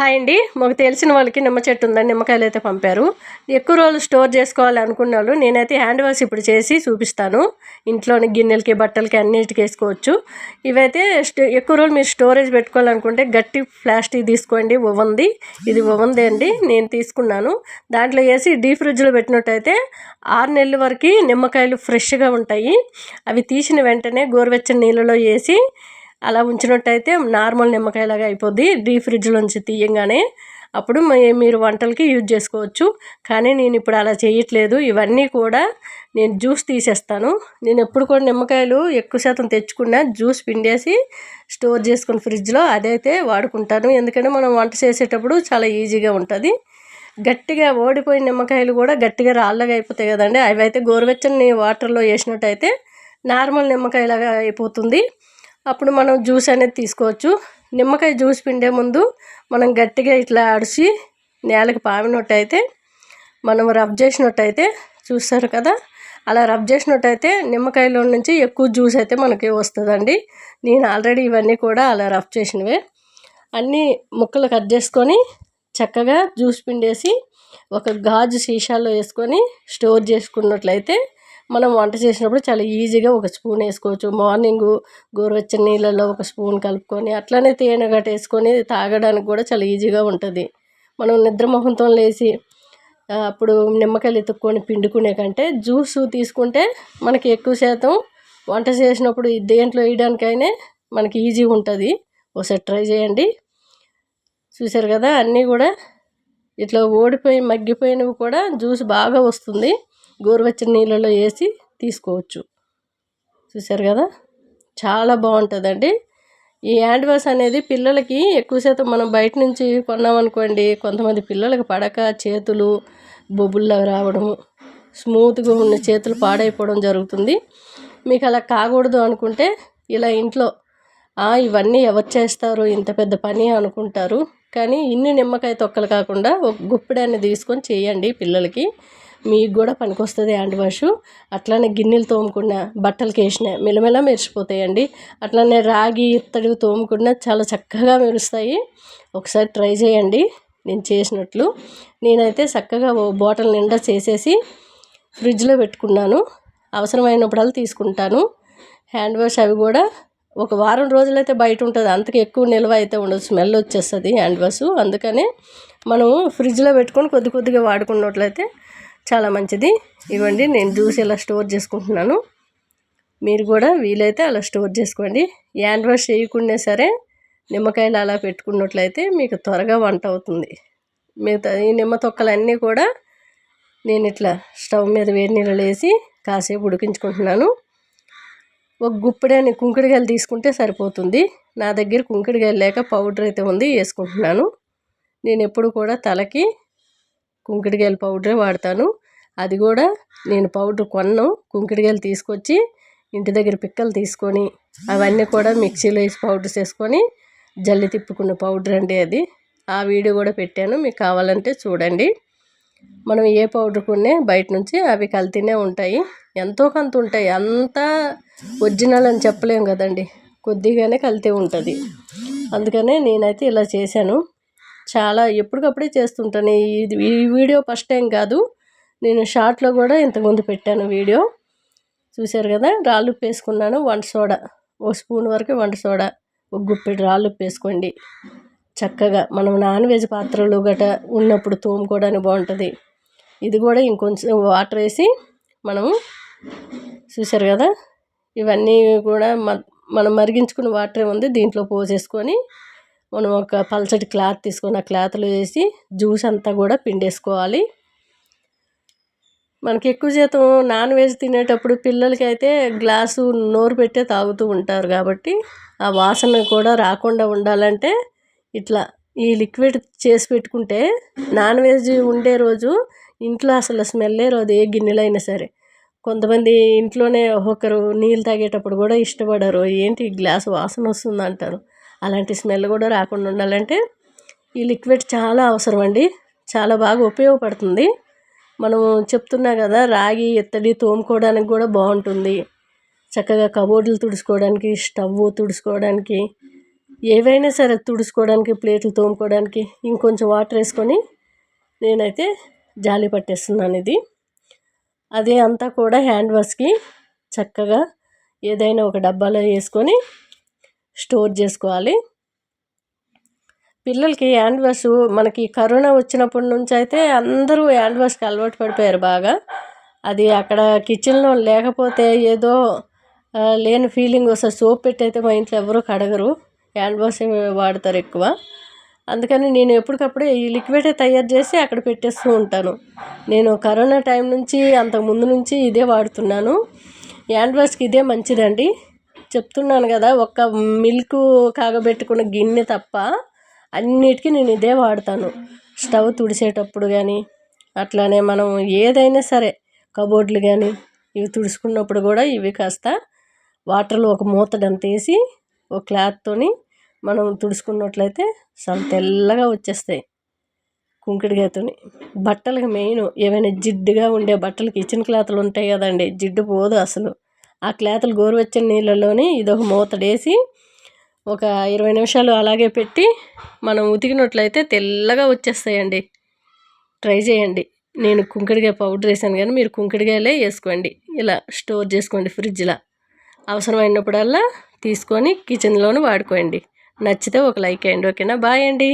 Hi అండి. మాకు తెలిసిన వాళ్ళకి నిమ్మ చెట్టు ఉందని నిమ్మకాయలు అయితే పంపారు. ఎక్కువ రోజులు స్టోర్ చేసుకోవాలి అనుకున్న వాళ్ళు నేనైతే హ్యాండ్ వాష్ ఇప్పుడు చేసి చూపిస్తాను. ఇంట్లోని గిన్నెలకి బట్టలకి అన్నిటికి వేసుకోవచ్చు. ఇవైతే ఎక్కువ రోజులు మీరు స్టోరేజ్ పెట్టుకోవాలనుకుంటే గట్టి ప్లాస్టిక్ తీసుకోండి. ఉవంది ఇది ఉవంది అండి. నేను తీసుకున్నాను. దాంట్లో వేసి డీ ఫ్రిడ్జ్లో పెట్టినట్టయితే ఆరు నెలల వరకు నిమ్మకాయలు ఫ్రెష్గా ఉంటాయి. అవి తీసిన వెంటనే గోరువెచ్చని నీళ్ళలో వేసి అలా ఉంచినట్టయితే నార్మల్ నిమ్మకాయలాగా అయిపోద్ది. డీ ఫ్రిడ్జ్లోంచి తీయంగానే అప్పుడు మీరు వంటలకి యూజ్ చేసుకోవచ్చు. కానీ నేను ఇప్పుడు అలా చేయట్లేదు. ఇవన్నీ కూడా నేను జ్యూస్ తీసేస్తాను. నేను ఎప్పుడు కూడా నిమ్మకాయలు ఎక్కువ శాతం తెచ్చుకున్నా జ్యూస్ పిండేసి స్టోర్ చేసుకుని ఫ్రిడ్జ్లో అదైతే వాడుకుంటాను. ఎందుకంటే మనం వంట చేసేటప్పుడు చాలా ఈజీగా ఉంటుంది. గట్టిగా ఓడిపోయిన నిమ్మకాయలు కూడా గట్టిగా రాళ్ళగా అయిపోతాయి కదండి. అవి అయితే గోరువెచ్చని వాటర్లో వేసినట్టయితే నార్మల్ నిమ్మకాయలాగా అయిపోతుంది. అప్పుడు మనం జ్యూస్ అనేది తీసుకోవచ్చు. నిమ్మకాయ జ్యూస్ పిండే ముందు మనం గట్టిగా ఇట్లా అడిచి నేలకి పామినట్టయితే మనం రబ్ చేసినట్టయితే చూస్తారు కదా. అలా రబ్ చేసినట్టయితే నిమ్మకాయలో నుంచి ఎక్కువ జ్యూస్ అయితే మనకి వస్తుందండి. నేను ఆల్రెడీ ఇవన్నీ కూడా అలా రబ్ చేసినవే. అన్నీ ముక్కలు కట్ చేసుకొని చక్కగా జ్యూస్ పిండేసి ఒక గాజు సీసాలో వేసుకొని స్టోర్ చేసుకున్నట్లయితే మనం వంట చేసినప్పుడు చాలా ఈజీగా ఒక స్పూన్ వేసుకోవచ్చు. మార్నింగు గోరువెచ్చని నీళ్ళల్లో ఒక స్పూన్ కలుపుకొని అట్లనే తేనె గట్ట వేసుకొని తాగడానికి కూడా చాలా ఈజీగా ఉంటుంది. మనం నిద్ర మొహంతో లేచి అప్పుడు నిమ్మకాయలు ఎత్తుక్కొని పిండుకునే కంటే జ్యూస్ తీసుకుంటే మనకి ఎక్కువ శాతం వంట చేసినప్పుడు దేంట్లో వేయడానికైనా మనకి ఈజీగా ఉంటుంది. ఒకసారి ట్రై చేయండి. చూసారు కదా అన్నీ కూడా ఇట్లా ఓడిపోయి మగ్గిపోయినవి కూడా జ్యూస్ బాగా వస్తుంది. గోరువెచ్చని నీళ్ళలో వేసి తీసుకోవచ్చు. చూసారు కదా? చాలా బాగుంటుందండి. ఈ హ్యాండ్ వాష్ అనేది పిల్లలకి ఎక్కువ శాతం మనం బయట నుంచి కొన్నామనుకోండి కొంతమంది పిల్లలకి పడక చేతులు బొబ్బుల్లా రావడం స్మూత్గా ఉన్న చేతులు పాడైపోవడం జరుగుతుంది. మీకు అలా కాకూడదు అనుకుంటే ఇలా ఇంట్లో ఇవన్నీ ఎవరు చేస్తారు? ఇంత పెద్ద పని అనుకుంటారు. కానీ ఇన్ని నిమ్మకాయ తొక్కలు కాకుండా ఒక గుప్పిడాన్ని తీసుకొని చేయండి పిల్లలకి. మీకు కూడా పనికొస్తుంది హ్యాండ్ వాష్ అట్లానే గిన్నెలు తోముకున్న బట్టలకి వేసిన మెలమెల మెరిసిపోతాయండి. అట్లానే రాగి ఇత్తడి తోముకున్న చాలా చక్కగా మెరుస్తాయి. ఒకసారి ట్రై చేయండి నేను చేసినట్లు. నేనైతే చక్కగా ఓ బాటిల్ నిండా చేసేసి ఫ్రిడ్జ్లో పెట్టుకున్నాను. అవసరమైనప్పుడల్లా తీసుకుంటాను. హ్యాండ్ వాష్ అవి కూడా ఒక వారం రోజులైతే బయట ఉంటుంది అంతకు ఎక్కువ నిల్వ అయితే ఉండదు. స్మెల్ వచ్చేస్తుంది హ్యాండ్ వాష్. అందుకనే మనము ఫ్రిడ్జ్లో పెట్టుకొని కొద్ది కొద్దిగా వాడుకున్నట్లయితే చాలా మంచిది. ఇవ్వండి నేను జ్యూస్ ఇలా స్టోర్ చేసుకుంటున్నాను. మీరు కూడా వీలైతే అలా స్టోర్ చేసుకోండి. హ్యాండ్ వాష్ చేయకుండా సరే నిమ్మకాయలు అలా పెట్టుకున్నట్లయితే మీకు త్వరగా వంట అవుతుంది. మిగతా ఈ నిమ్మ తొక్కలన్నీ కూడా నేను ఇట్లా స్టవ్ మీద వేడి నీళ్ళు వేసి కాసేపు ఉడికించుకుంటున్నాను. ఒక గుప్పెడని కుంకుడుగాయలు తీసుకుంటే సరిపోతుంది. నా దగ్గర కుంకుడుగాయలు లేక పౌడర్ అయితే ఉంది వేసుకుంటున్నాను. నేను ఎప్పుడు కూడా తలకి కుంకుడుగాయల పౌడరే వాడతాను. అది కూడా నేను పౌడర్ కొన్ను కుంకుడుగాయలు తీసుకొచ్చి ఇంటి దగ్గర పిక్కలు తీసుకొని అవన్నీ కూడా మిక్సీలో వేసి పౌడర్ చేసుకొని జల్లి తిప్పుకున్న పౌడర్ అండి అది. ఆ వీడియో కూడా పెట్టాను మీకు కావాలంటే చూడండి. మనం ఏ పౌడర్ కొనే బయట నుంచి అవి కల్తీనే ఉంటాయి. ఎంతో కొంత ఉంటాయి. అంతా ఒరిజినల్ అని చెప్పలేము కదండి. కొద్దిగానే కల్తీ ఉంటుంది. అందుకనే నేనైతే ఇలా చేశాను. చాలా ఎప్పటికప్పుడే చేస్తుంటాను. ఇది ఈ వీడియో ఫస్ట్ టైం కాదు. నేను షార్ట్లో కూడా ఇంతకుముందు పెట్టాను వీడియో. చూశారు కదా? రాళ్ళు ఉప్పు వేసుకున్నాను వంట సోడా. ఒక స్పూన్ వరకు వంట సోడా. ఒక గుప్పెడు రాళ్ళు ఉప్పు వేసుకోండి చక్కగా మనం నాన్ వెజ్ పాత్రలు గట ఉన్నప్పుడు తోముకోవడానికి బాగుంటుంది. ఇది కూడా ఇంకొంచెం వాటర్ వేసి మనము చూశారు కదా? ఇవన్నీ కూడా మనం మరిగించుకున్న వాటర్ ఉంది. దీంట్లో పోసేసుకొని మనం ఒక పల్చటి క్లాత్ తీసుకొని ఆ క్లాత్లో వేసి జ్యూస్ అంతా కూడా పిండేసుకోవాలి. మనకి ఎక్కువ శాతం నాన్ వెజ్ తినేటప్పుడు పిల్లలకి అయితే గ్లాసు నోరు పెట్టే తాగుతూ ఉంటారు కాబట్టి ఆ వాసన కూడా రాకుండా ఉండాలంటే ఇట్లా ఈ లిక్విడ్ చేసి పెట్టుకుంటే నాన్ వెజ్ ఉండే రోజు ఇంట్లో అసలు స్మెల్ రోజు ఏ గిన్నెలైనా సరే. కొంతమంది ఇంట్లోనే ఒకరు నీళ్ళు తాగేటప్పుడు కూడా ఇష్టపడరు ఏంటి గ్లాస్ వాసన వస్తుంది అంటారు అలాంటి స్మెల్ కూడా రాకుండా ఉండాలంటే ఈ లిక్విడ్ చాలా అవసరం అండి. చాలా బాగా ఉపయోగపడుతుంది. మనం చెప్తున్నా కదా రాగి ఎత్తడి తోముకోవడానికి కూడా బాగుంటుంది. చక్కగా కబోర్డులు తుడుచుకోవడానికి స్టవ్ తుడుచుకోవడానికి ఏవైనా సరే తుడుచుకోవడానికి ప్లేట్లు తోముకోవడానికి ఇంకొంచెం వాటర్ వేసుకొని నేనైతే జాలి పట్టేస్తున్నాను ఇది. అదే అంతా కూడా హ్యాండ్ వాష్కి చక్కగా ఏదైనా ఒక డబ్బాలో వేసుకొని స్టోర్ చేసుకోవాలి. పిల్లలకి హ్యాండ్ వాష్ మనకి కరోనా వచ్చినప్పటి నుంచి అయితే అందరూ హ్యాండ్ వాష్కి అలవాటు పడిపోయారు బాగా. అది అక్కడ కిచెన్లో లేకపోతే ఏదో లేని ఫీలింగ్ వస్తుంది. సోప్ పెట్టి అయితే మా ఇంట్లో ఎవరు కడగరు. హ్యాండ్ వాష్ వాడతారు ఎక్కువ. అందుకని నేను ఎప్పటికప్పుడు ఈ లిక్విడే తయారు చేసి అక్కడ పెట్టేస్తూ ఉంటాను. నేను కరోనా టైం నుంచి అంతకు ముందు నుంచి ఇదే వాడుతున్నాను. హ్యాండ్ వాష్కి ఇదే మంచిదండి. చెప్తున్నాను కదా ఒక్క మిల్క్ కాగబెట్టుకున్న గిన్నె తప్ప అన్నిటికీ నేను ఇదే వాడతాను. స్టవ్ తుడిసేటప్పుడు కానీ అట్లానే మనం ఏదైనా సరే కబోర్డ్లు కానీ ఇవి తుడుచుకున్నప్పుడు కూడా ఇవి కాస్త వాటర్లో ఒక మూతడంత వేసి ఒక క్లాత్తోని మనం తుడుచుకున్నట్లయితే చాలా తెల్లగా వచ్చేస్తాయి కుంకుడుగాయతోని. బట్టలకు మెయిన్ ఏమైనా జిడ్డుగా ఉండే బట్టలు కిచెన్ క్లాత్లు ఉంటాయి కదండి జిడ్డు పోదు అసలు. ఆ క్లాతులు గోరువెచ్చని నీళ్ళలోని ఇదొక మూతడేసి ఒక ఇరవై నిమిషాలు అలాగే పెట్టి మనం ఉతికినట్లయితే తెల్లగా వచ్చేస్తాయండి. ట్రై చేయండి. నేను కుంకుడికాయ పౌడర్ వేసాను కానీ మీరు కుంకుడికాయలే వేసుకోండి. ఇలా స్టోర్ చేసుకోండి ఫ్రిడ్జ్లో. అవసరమైనప్పుడల్లా తీసుకొని కిచెన్లోనూ వాడుకోండి. నచ్చితే ఒక లైక్ వేయండి ఓకేనా? బాయ్ అండి.